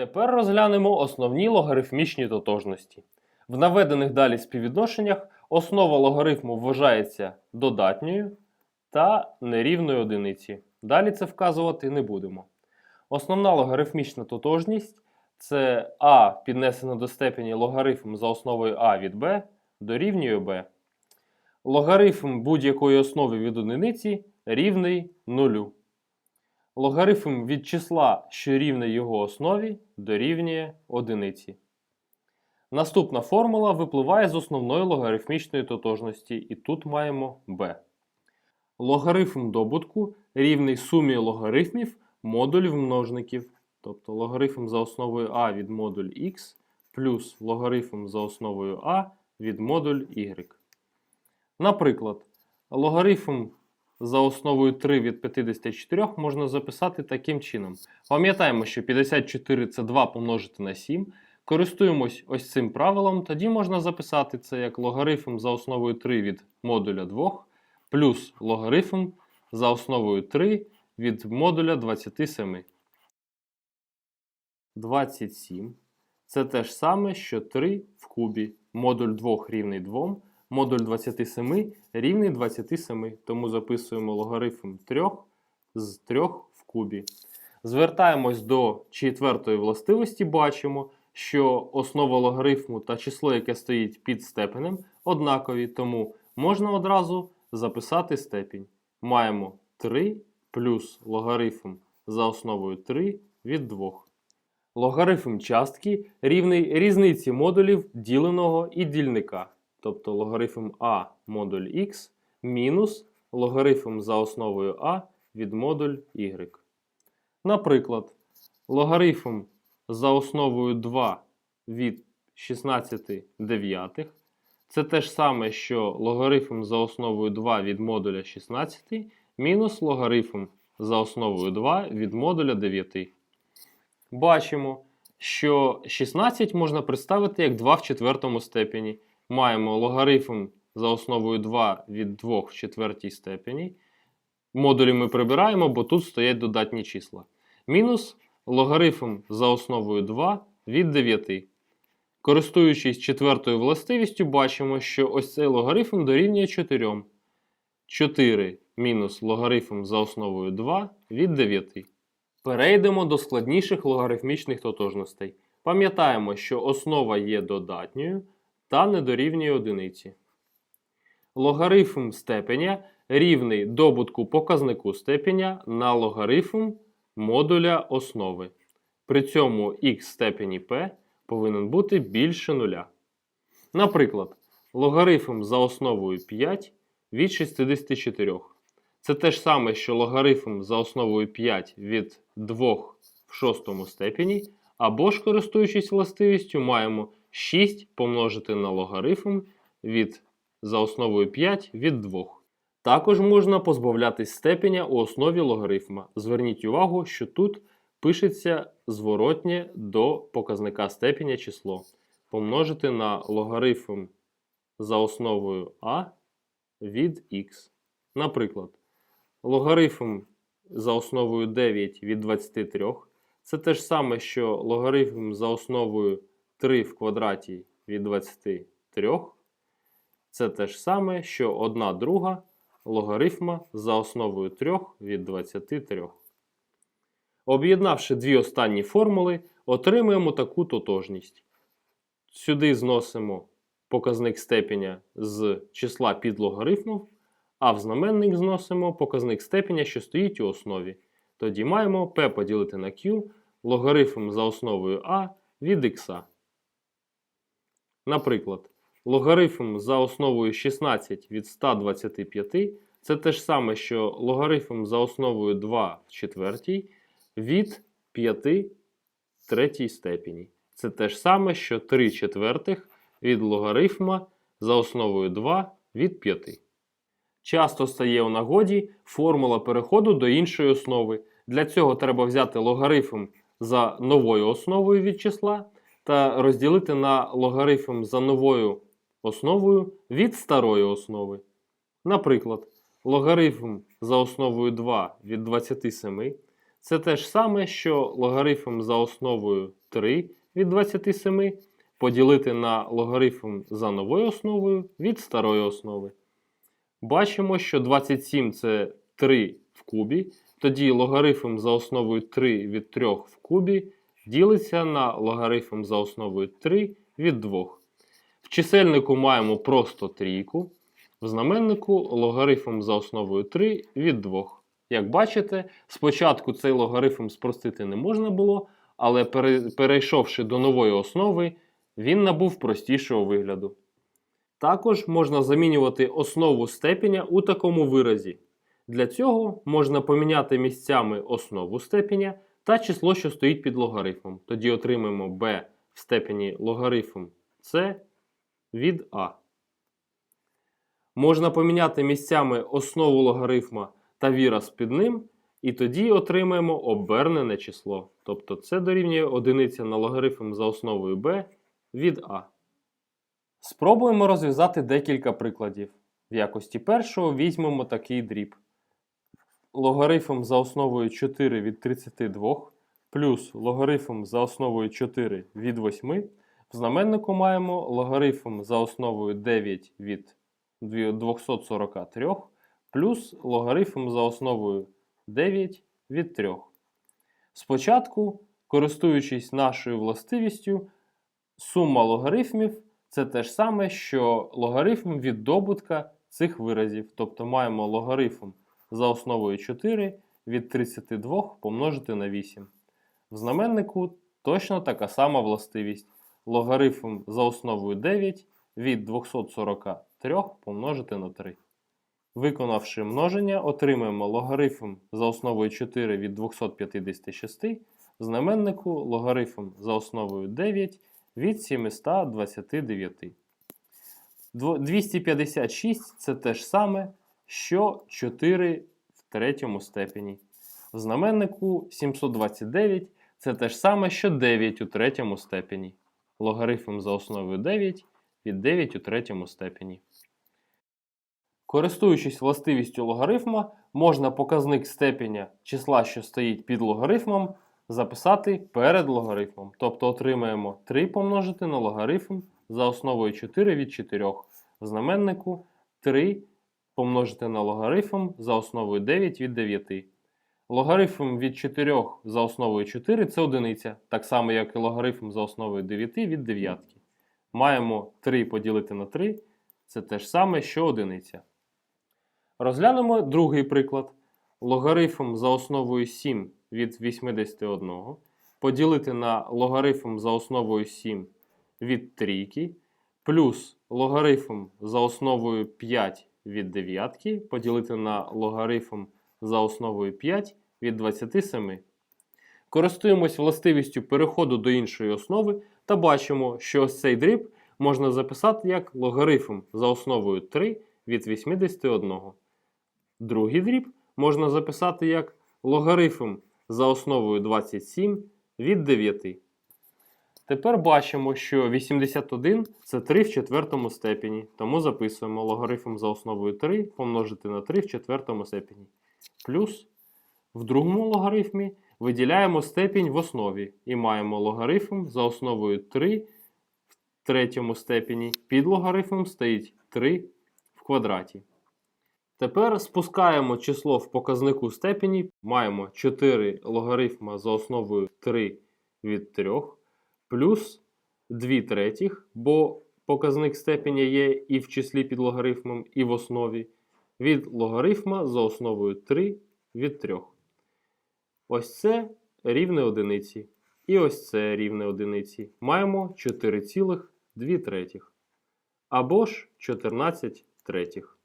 Тепер розглянемо основні логарифмічні тотожності. В наведених далі співвідношеннях основа логарифму вважається додатньою та нерівною одиниці. Далі це вказувати не будемо. Основна логарифмічна тотожність це а піднесено до степені логарифм за основою а від b дорівнює b. Логарифм будь-якої основи від одиниці рівний нулю. Логарифм від числа, що рівне його основі, дорівнює одиниці. Наступна формула випливає з основної логарифмічної тотожності, і тут маємо b. Логарифм добутку рівний сумі логарифмів модулів множників, тобто логарифм за основою a від модуль x плюс логарифм за основою a від модуль y. Наприклад, логарифм за основою 3 від 54 можна записати таким чином. Пам'ятаємо, що 54 це 2 помножити на 7. Користуємось ось цим правилом, тоді можна записати це як логарифм за основою 3 від модуля 2 плюс логарифм за основою 3 від модуля 27. 27 це те ж саме, що 3 в кубі. Модуль 2 рівний 2, модуль 27 рівний 27, тому записуємо логарифм 3 з 3 в кубі. Звертаємось до четвертої властивості, бачимо, що основа логарифму та число, яке стоїть під степенем, однакові, тому можна одразу записати степінь. Маємо 3 плюс логарифм за основою 3 від 2. Логарифм частки рівний різниці модулів діленого і дільника, тобто логарифм А модуль Х мінус логарифм за основою А від модуль Y. Наприклад, логарифм за основою 2 від 16 дев'ятих це те ж саме, що логарифм за основою 2 від модуля 16 мінус логарифм за основою 2 від модуля 9. Бачимо, що 16 можна представити як 2 в четвертому степені. Маємо логарифм за основою 2 від 2 в четвертій степені. Модулі ми прибираємо, бо тут стоять додатні числа. Мінус логарифм за основою 2 від 9. Користуючись четвертою властивістю, бачимо, що ось цей логарифм дорівнює 4. 4 мінус логарифм за основою 2 від 9. Перейдемо до складніших логарифмічних тотожностей. Пам'ятаємо, що основа є додатньою та не дорівнює одиниці. Логарифм степеня рівний добутку показнику степеня на логарифм модуля основи. При цьому х степені p повинен бути більше нуля. Наприклад, логарифм за основою 5 від 64. Це те ж саме, що логарифм за основою 5 від 2 в шостому степені, або ж, користуючись властивістю, маємо 6 помножити на логарифм від за основою 5 від 2. Також можна позбавлятись степеня у основі логарифма. Зверніть увагу, що тут пишеться зворотнє до показника степеня число. Помножити на логарифм за основою а від х. Наприклад, логарифм за основою 9 від 23 це те ж саме, що логарифм за основою 3 в квадраті від 23. Це те ж саме, що 1 друга логарифма за основою 3 від 23. Об'єднавши дві останні формули, отримуємо таку тотожність. Сюди зносимо показник степеня з числа підлогарифмів, а в знаменник зносимо показник степеня, що стоїть у основі. Тоді маємо p поділити на q логарифм за основою a від х. Наприклад, логарифм за основою 16 від 125 це те ж саме, що логарифм за основою 2 в четвертій від 5 третій степені. Це те ж саме, що 3 четвертих від логарифма за основою 2 від 5. Часто стає у нагоді формула переходу до іншої основи. Для цього треба взяти логарифм за новою основою від числа та розділити на логарифм за новою основою від старої основи. Наприклад, логарифм за основою 2 від 27 Це те ж саме, що логарифм за основою 3 від 27 поділити на логарифм за новою основою від старої основи. Бачимо, що 27 це 3 в кубі, тоді логарифм за основою 3 від 3 в кубі ділиться на логарифм за основою 3 від 2. В чисельнику маємо просто трійку, в знаменнику логарифм за основою 3 від 2. Як бачите, спочатку цей логарифм спростити не можна було, але перейшовши до нової основи, він набув простішого вигляду. Також можна замінювати основу степеня у такому виразі. Для цього можна поміняти місцями основу степеня та число, що стоїть під логарифмом. Тоді отримаємо b в степені логарифм c від a. Можна поміняти місцями основу логарифма та віраз під ним, і тоді отримаємо обернене число. Тобто це дорівнює одиниця на логарифм за основою b від a. Спробуємо розв'язати декілька прикладів. В якості першого візьмемо такий дріб. Логарифм за основою 4 від 32 плюс логарифм за основою 4 від 8. В знаменнику маємо логарифм за основою 9 від 243 плюс логарифм за основою 9 від 3. Спочатку, користуючись нашою властивістю, сума логарифмів це те ж саме, що логарифм від добутка цих виразів. Тобто маємо логарифм за основою 4 від 32 помножити на 8. В знаменнику точно така сама властивість. Логарифм за основою 9 від 243 помножити на 3. Виконавши множення, отримаємо логарифм за основою 4 від 256, в знаменнику логарифм за основою 9 від 729. 256 це те ж саме, що 4 в третьому степені. В знаменнику 729 це те ж саме, що 9 у третьому степені. Логарифм за основою 9 від 9 у третьому степені. Користуючись властивістю логарифма, можна показник степеня числа, що стоїть під логарифмом, записати перед логарифмом. Тобто отримаємо 3 помножити на логарифм за основою 4 від 4. В знаменнику 3 помножити на логарифм за основою 9 від 9. Логарифм від 4 за основою 4 це одиниця, так само як і логарифм за основою 9 від 9. Маємо 3 поділити на 3, це те ж саме, що одиниця. Розглянемо другий приклад. Логарифм за основою 7 від 81 поділити на логарифм за основою 7 від трійки, плюс логарифм за основою 5 від 9 поділити на логарифм за основою 5 від 27. Користуємось властивістю переходу до іншої основи та бачимо, що ось цей дріб можна записати як логарифм за основою 3 від 81. Другий дріб можна записати як логарифм за основою 27 від 9. Тепер бачимо, що 81 це 3 в четвертому степені, тому записуємо логарифм за основою 3 помножити на 3 в четвертому степені. Плюс в другому логарифмі виділяємо степінь в основі і маємо логарифм за основою 3 в третьому степені. Під логарифмом стоїть 3 в квадраті. Тепер спускаємо число в показнику степені. Маємо 4 логарифма за основою 3 від 3 плюс 2 третіх, бо показник степеня є і в числі під логарифмом, і в основі, від логарифма за основою 3 від 3. Ось це рівне одиниці. І ось це рівне одиниці. Маємо 4,2 третіх. Або ж 14 третіх.